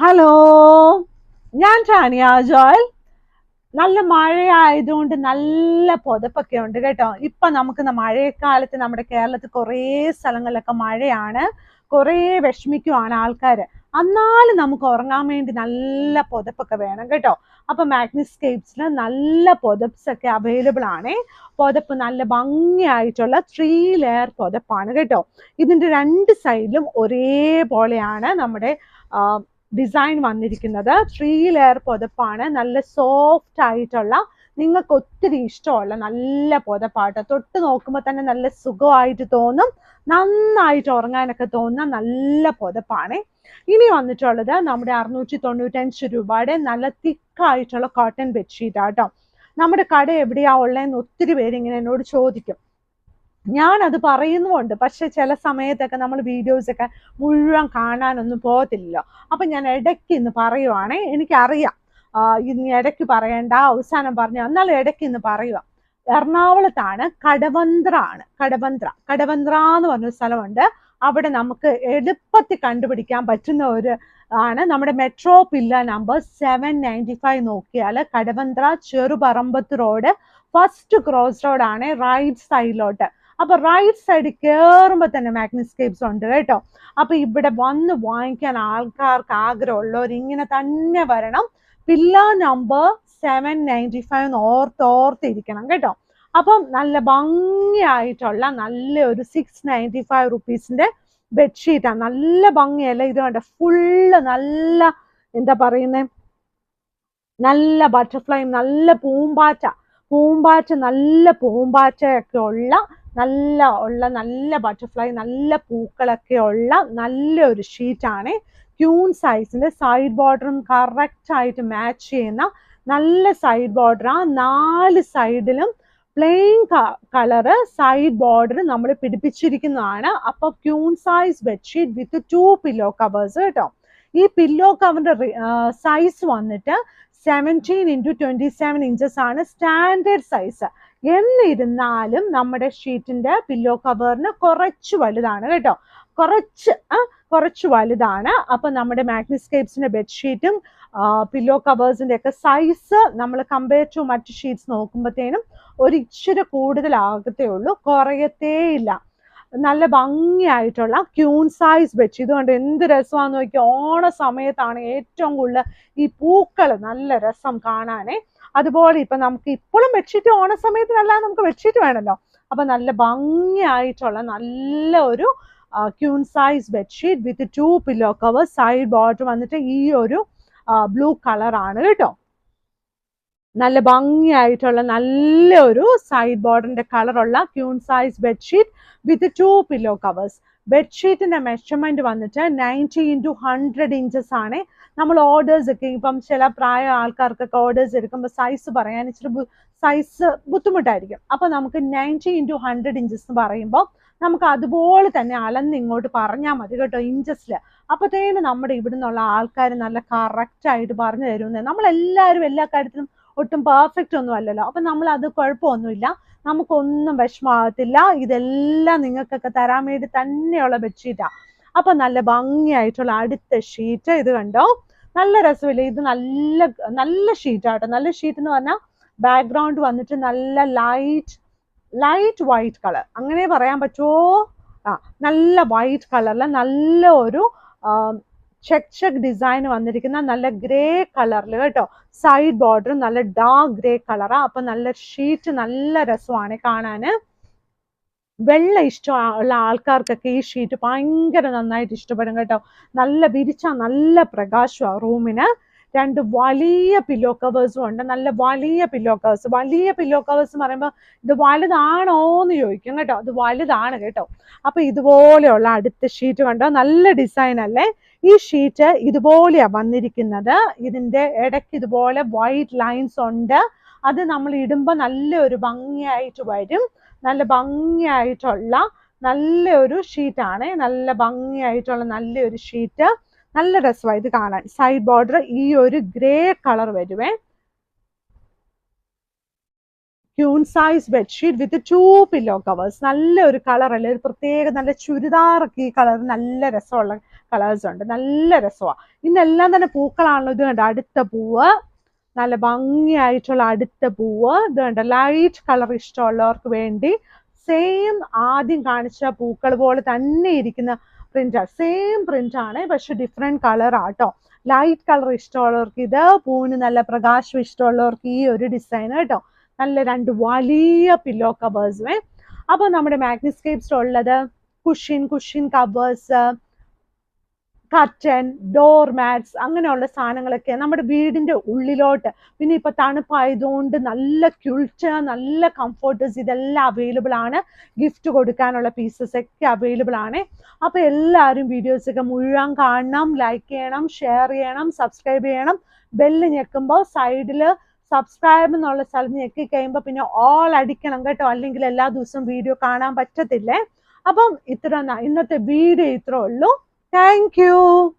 Hello ഞാൻ Tanya Joel. നല്ല മഴയായതുകൊണ്ട് നല്ല പുതപ്പൊക്കെ ഉണ്ട് കേട്ടോ. ഇപ്പൊ നമുക്ക് മഴക്കാലത്ത് നമ്മുടെ കേരളത്തിൽ കുറേ സ്ഥലങ്ങളിലൊക്കെ മഴയാണ്. കുറേ വിഷമിക്കുവാണ് ആൾക്കാർ എന്നാലും നമുക്ക് ഉറങ്ങാൻ വേണ്ടി നല്ല പുതപ്പൊക്കെ വേണം കേട്ടോ. അപ്പൊ മാഗ്നിസ്കേപ്സിൽ നല്ല പുതപ്സ് ഒക്കെ അവൈലബിൾ ആണ്. പുതപ്പ് നല്ല ഭംഗിയായിട്ടുള്ള ത്രീ ലെയർ പുതപ്പാണ് കേട്ടോ. ഇതിന്റെ രണ്ട് സൈഡിലും ഒരേപോലെയാണ് നമ്മുടെ ഡിസൈൻ വന്നിരിക്കുന്നത്. ത്രീ ലെയർ പുതപ്പാണ്. നല്ല സോഫ്റ്റ് ആയിട്ടുള്ള നിങ്ങൾക്ക് ഒത്തിരി ഇഷ്ടമുള്ള നല്ല പുതപ്പാട്ട്. തൊട്ട് നോക്കുമ്പോൾ തന്നെ നല്ല സുഖമായിട്ട് തോന്നും. നന്നായിട്ട് ഉറങ്ങാനൊക്കെ തോന്നുന്ന നല്ല പുതപ്പാണ്. ഇനി വന്നിട്ടുള്ളത് നമ്മുടെ അറുന്നൂറ്റി തൊണ്ണൂറ്റഞ്ച് രൂപയുടെ നല്ല തിക്കായിട്ടുള്ള കോട്ടൺ ബെഡ്ഷീറ്റ് ആട്ടോ. നമ്മുടെ കട എവിടെയാ ഉള്ളതെന്ന് ഒത്തിരി പേര് ഇങ്ങനെ എന്നോട് ചോദിക്കും. ഞാൻ അത് പറയുന്നുമുണ്ട്. പക്ഷെ ചില സമയത്തൊക്കെ നമ്മൾ വീഡിയോസൊക്കെ മുഴുവൻ കാണാനൊന്നും പോകത്തില്ലല്ലോ. അപ്പൊ ഞാൻ ഇടയ്ക്ക് ഇന്ന് പറയുവാണേ എനിക്കറിയാം. ഇനി ഇന്ന് ഇടയ്ക്ക് പറയണ്ട അവസാനം പറഞ്ഞു എന്നാൽ ഇടയ്ക്ക് ഇന്ന് പറയുക എറണാകുളത്താണ് കടവന്ത്ര ആണ് കടവന്ത്ര. കടവന്ത്ര എന്ന് പറഞ്ഞൊരു സ്ഥലമുണ്ട്. അവിടെ നമുക്ക് എളുപ്പത്തിൽ കണ്ടുപിടിക്കാൻ പറ്റുന്ന ഒരു ആണ് നമ്മുടെ metro pillar number seven ninety five നോക്കിയാൽ Kadavanthra Cheruparambath road. First cross റോഡാണ് റൈറ്റ് സൈഡിലോട്ട്. അപ്പൊ റൈറ്റ് സൈഡ് കയറുമ്പോൾ തന്നെ മാഗ്നിസ്കേപ്സ് ഉണ്ട് കേട്ടോ. അപ്പൊ ഇവിടെ വന്ന് വാങ്ങിക്കാൻ ആൾക്കാർക്ക് ആഗ്രഹമുള്ളവർ ഇങ്ങനെ തന്നെ വരണം. Pillar number seven ninety five ഓർത്ത് ഓർത്ത് ഇരിക്കണം കേട്ടോ. അപ്പം നല്ല ഭംഗിയായിട്ടുള്ള നല്ല ഒരു സിക്സ് നയന്റി ഫൈവ് റുപ്പീസിന്റെ ബെഡ്ഷീറ്റാണ് നല്ല ഭംഗിയല്ല? ഇത് കണ്ട? ഫുള്ള് നല്ല എന്താ പറയുന്നത് നല്ല ബട്ടർഫ്ലൈ നല്ല പൂമ്പാറ്റ. പൂമ്പാറ്റ നല്ല പൂമ്പാറ്റയൊക്കെ ഉള്ള നല്ല ഉള്ള നല്ല ബട്ടർഫ്ലൈ നല്ല പൂക്കളൊക്കെ ഉള്ള നല്ലൊരു ഷീറ്റാണ് ക്യൂൺ സൈസിന്റെ സൈഡ് ബോർഡറും കറക്റ്റായിട്ട് മാച്ച് ചെയ്യുന്ന നല്ല സൈഡ് ബോർഡറാണ് നാല് സൈഡിലും പ്ലെയിൻ കളറ് സൈഡ് ബോർഡർ നമ്മൾ പിടിപ്പിച്ചിരിക്കുന്നതാണ്. അപ്പൊ queen size bedsheet with two pillow covers കേട്ടോ. ഈ പില്ലോ കവറിന്റെ സൈസ് വന്നിട്ട് seventeen into twenty seven inches ആണ് സ്റ്റാൻഡേർഡ് സൈസ് എന്നിരുന്നാലും നമ്മുടെ ഷീറ്റിന്റെ പില്ലോ കവറിന് കുറച്ച് വലുതാണ് കേട്ടോ. കുറച്ച് കുറച്ച് വലുതാണ്. അപ്പൊ നമ്മുടെ മാഗ്നിസ്കേപ്സിന്റെ ബെഡ്ഷീറ്റും പില്ലോ കവേഴ്സിന്റെ ഒക്കെ സൈസ് നമ്മൾ കമ്പയർ ടു മറ്റ് ഷീറ്റ്സ് നോക്കുമ്പോഴത്തേനും ഒരു ഇച്ചിരി കൂടുതലാകത്തേ ഉള്ളൂ. കുറയത്തേ ഇല്ല. നല്ല ഭംഗിയായിട്ടുള്ള ക്യൂൺ സൈസ് വെച്ച് ഇതുകൊണ്ട് എന്ത് രസമാണെന്ന് നോക്കി ഓണ സമയത്താണ് ഏറ്റവും കൂടുതൽ ഈ പൂക്കൾ നല്ല രസം കാണാനേ. അതുപോലെ ഇപ്പൊ നമുക്ക് ഇപ്പോഴും ബെഡ്ഷീറ്റ് ഓണ സമയത്തിനല്ല നമുക്ക് ബെഡ്ഷീറ്റ് വേണമല്ലോ അപ്പൊ നല്ല ഭംഗിയായിട്ടുള്ള നല്ല ഒരു queen size bedsheet with two pillow cover side border വന്നിട്ട് ഈ ഒരു ബ്ലൂ കളറാണ് കേട്ടോ. നല്ല ഭംഗിയായിട്ടുള്ള നല്ല ഒരു സൈഡ് ബോർഡറിന്റെ കളറുള്ള queen size bedsheet with two pillow covers ബെഡ്ഷീറ്റിന്റെ measurement വന്നിട്ട് നയന്റി ഇന്റു ഹൺഡ്രഡ് ഇഞ്ചസ് ആണ് നമ്മൾ ഓർഡേഴ്സ് ഒക്കെ. ഇപ്പം ചില പ്രായ ആൾക്കാർക്കൊക്കെ ഓർഡേഴ്സ് എടുക്കുമ്പോൾ സൈസ് പറയാൻ ഇച്ചിരി സൈസ് ബുദ്ധിമുട്ടായിരിക്കും. അപ്പൊ നമുക്ക് നയന്റി ഇന്റു ഹൺഡ്രഡ് ഇഞ്ചസ് എന്ന് പറയുമ്പോൾ നമുക്ക് അതുപോലെ തന്നെ അളന്ന് ഇങ്ങോട്ട് പറഞ്ഞാൽ മതി കേട്ടോ ഇഞ്ചസിൽ അപ്പത്തേന് നമ്മുടെ ഇവിടുന്നുള്ള ആൾക്കാർ നല്ല കറക്റ്റ് ആയിട്ട് പറഞ്ഞു തരുന്നത് നമ്മളെല്ലാവരും എല്ലാ കാര്യത്തിലും ഒട്ടും പെർഫെക്റ്റ് ഒന്നും അല്ലല്ലോ. അപ്പൊ നമ്മൾ അത് കുഴപ്പമൊന്നുമില്ല. നമുക്കൊന്നും വിഷമാകത്തില്ല ഇതെല്ലാം നിങ്ങൾക്കൊക്കെ തരാൻ വേണ്ടി തന്നെയുള്ള ബെഡ്ഷീറ്റാ അപ്പൊ നല്ല ഭംഗിയായിട്ടുള്ള അടുത്ത ഷീറ്റ് ഇത് കണ്ടോ? നല്ല രസമില്ല? ഇത് നല്ല നല്ല ഷീറ്റാട്ടോ നല്ല ഷീറ്റ് എന്ന് പറഞ്ഞാൽ ബാക്ക്ഗ്രൗണ്ട് വന്നിട്ട് നല്ല ലൈറ്റ് ലൈറ്റ് വൈറ്റ് കളർ അങ്ങനെ പറയാൻ പറ്റുമോ ആ നല്ല വൈറ്റ് കളറിൽ നല്ല ഒരു ചെക്ക് ചെക്ക് ഡിസൈൻ വന്നിരിക്കുന്ന നല്ല ഗ്രേ കളറിൽ കേട്ടോ. സൈഡ് ബോർഡർ നല്ല ഡാർക്ക് ഗ്രേ കളറാ അപ്പൊ നല്ല ഷീറ്റ് നല്ല രസമാണ് കാണാന്. വെള്ള ഇഷ്ടമുള്ള ആൾക്കാർക്കൊക്കെ ഈ ഷീറ്റ് ഭയങ്കര നന്നായിട്ട് ഇഷ്ടപ്പെടും കേട്ടോ. നല്ല വിരിച്ച നല്ല പ്രകാശമാണ് റൂമിന് രണ്ട് വലിയ പില്ലോ കവേഴ്സും ഉണ്ട്. നല്ല വലിയ പില്ലോ കവേഴ്സ് വലിയ പില്ലോ കവേഴ്സ് എന്ന് പറയുമ്പോൾ ഇത് വലുതാണോ എന്ന് ചോദിക്കും കേട്ടോ. അത് വലുതാണ് കേട്ടോ. അപ്പൊ ഇതുപോലെയുള്ള അടുത്ത ഷീറ്റ് കണ്ടോ? നല്ല ഡിസൈൻ അല്ലേ? ഈ ഷീറ്റ് ഇതുപോലെയാ വന്നിരിക്കുന്നത്. ഇതിന്റെ ഇടയ്ക്ക് ഇതുപോലെ വൈറ്റ് ലൈൻസ് ഉണ്ട്. അത് നമ്മൾ ഇടുമ്പോൾ നല്ലൊരു ഭംഗിയായിട്ട് വരും. നല്ല ഭംഗിയായിട്ടുള്ള നല്ല നല്ലൊരു ഷീറ്റാണ് നല്ല ഭംഗിയായിട്ടുള്ള നല്ലൊരു ഷീറ്റ് നല്ല രസമാണ് ഇത് കാണാൻ. സൈഡ് ബോർഡർ ഈ ഒരു ഗ്രേ കളർ വരുവേ. Queen size bedsheet with two pillow covers നല്ല ഒരു കളർ അല്ലേ? ഒരു പ്രത്യേക നല്ല ചുരിദാറൊക്കെ ഈ കളർ നല്ല രസമുള്ള കളേഴ്സ് ഉണ്ട്. നല്ല രസമാണ് ഇന്നെല്ലാം തന്നെ പൂക്കളാണല്ലോ ഇത് കണ്ട? അടുത്ത പൂവ്. നല്ല ഭംഗിയായിട്ടുള്ള അടുത്ത പൂവ്. ഇത് കണ്ട? ലൈറ്റ് കളർ ഇഷ്ടമുള്ളവർക്ക് വേണ്ടി സെയിം ആദ്യം കാണിച്ച പൂക്കൾ പോലെ തന്നെ ഇരിക്കുന്ന പ്രിന്റ് സെയിം പ്രിന്റ് ആണ് പക്ഷെ ഡിഫറെന്റ് കളർ ആട്ടോ. ലൈറ്റ് കളർ ഇഷ്ടമുള്ളവർക്ക് ഇത് പൂവിന് നല്ല പ്രകാശം ഇഷ്ടമുള്ളവർക്ക് ഈ ഒരു ഡിസൈൻ കേട്ടോ നല്ല രണ്ട് വലിയ പില്ലോ വേ അപ്പോൾ നമ്മുടെ മാഗ്നിസ്കേപ്സ് ഉള്ളത് cushion cushion covers curtain door mats അങ്ങനെയുള്ള സാധനങ്ങളൊക്കെ നമ്മുടെ വീടിന്റെ ഉള്ളിലോട്ട്. പിന്നെ ഇപ്പൊ തണുപ്പായതുകൊണ്ട് നല്ല ക്യുൾച്ച നല്ല കംഫർട്ടേഴ്സ് ഇതെല്ലാം അവൈലബിൾ ആണ്. ഗിഫ്റ്റ് കൊടുക്കാനുള്ള പീസസ് ഒക്കെ അവൈലബിൾ ആണ്. അപ്പോൾ എല്ലാവരും വീഡിയോസൊക്കെ മുഴുവൻ കാണണം ലൈക്ക് ചെയ്യണം ഷെയർ ചെയ്യണം സബ്സ്ക്രൈബ് ചെയ്യണം. ബെല്ല് ഞെക്കുമ്പോൾ സൈഡിൽ സബ്സ്ക്രൈബ് എന്നുള്ള സ്ഥലത്ത് ഞെക്കി കഴിയുമ്പോൾ പിന്നെ ഓൾ അടിക്കണം കേട്ടോ. അല്ലെങ്കിൽ എല്ലാ ദിവസവും വീഡിയോ കാണാൻ പറ്റത്തില്ലേ? അപ്പം ഇത്ര ഇന്നത്തെ വീഡിയോ ഇത്രേ ഉള്ളൂ. Thank you.